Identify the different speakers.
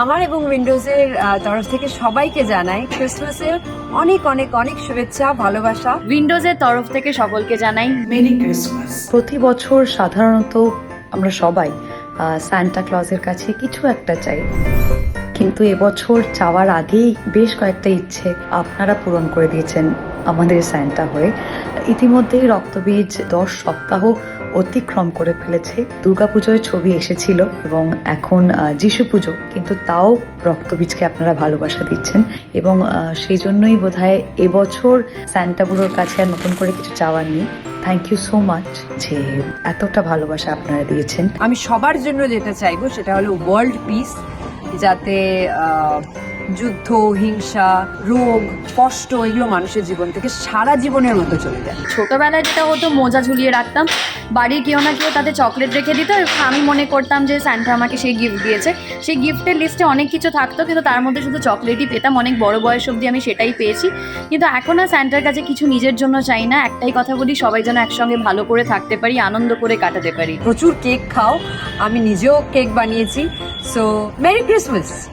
Speaker 1: আমার এবং উইন্ডোজের তরফ থেকে সবাইকে জানাই ক্রিসমাসের অনেক অনেক অনেক শুভেচ্ছা ভালোবাসা।
Speaker 2: উইন্ডোজের তরফ থেকে সকলকে জানাই
Speaker 3: মেরি ক্রিসমাস।
Speaker 4: প্রতি বছর সাধারণত আমরা সবাই সান্টা ক্লজের কাছে কিছু একটা চাই। কিন্তু এবছর চাওয়ার আগেই বেশ কয়েকটা ইচ্ছে আপনারা পূরণ করে দিয়েছেন আমাদের স্যান্টা হয়ে। ইতিমধ্যেই রক্তবীজ দশ সপ্তাহ অতিক্রম করে ফেলেছে। দুর্গাপুজোয় ছবি এসেছিল এবং এখন যিশু পুজো কিন্তু তাও রক্তবীজকে আপনারা ভালোবাসা দিচ্ছেন এবং সেই জন্যই বোধহয় এবছর স্যান্টা বুড়োর কাছে আর নতুন করে কিছু চাওয়ার নেই। থ্যাংক ইউ সো মাচ যে এতটা ভালোবাসা আপনারা দিয়েছেন।
Speaker 1: আমি সবার জন্য যেটা চাইব সেটা হলো ওয়ার্ল্ড পিস जाते যুদ্ধ হিংসা রোগ কষ্ট এগুলো মানুষের জীবন থেকে সারা জীবনের মতো চলে যায়।
Speaker 2: ছোটবেলায় যেটা হতো মোজা ঝুলিয়ে রাখতাম। বাড়ির কেউ না কেউ তাতে চকলেট রেখে দিত। আমি মনে করতাম যে স্যান্টা আমাকে সেই গিফট দিয়েছে। সেই গিফটের লিস্টে অনেক কিছু থাকতো কিন্তু তার মধ্যে শুধু চকলেটই পেতাম। অনেক বড় বয়স অবধি আমি সেটাই পেয়েছি। কিন্তু এখন আর স্যান্টার কাছে কিছু নিজের জন্য চাই না। একটাই কথা বলি সবাই যেন একসঙ্গে ভালো করে থাকতে পারি আনন্দ করে কাটাতে পারি।
Speaker 1: প্রচুর কেক খাও। আমি নিজেও কেক বানিয়েছি। So merry Christmas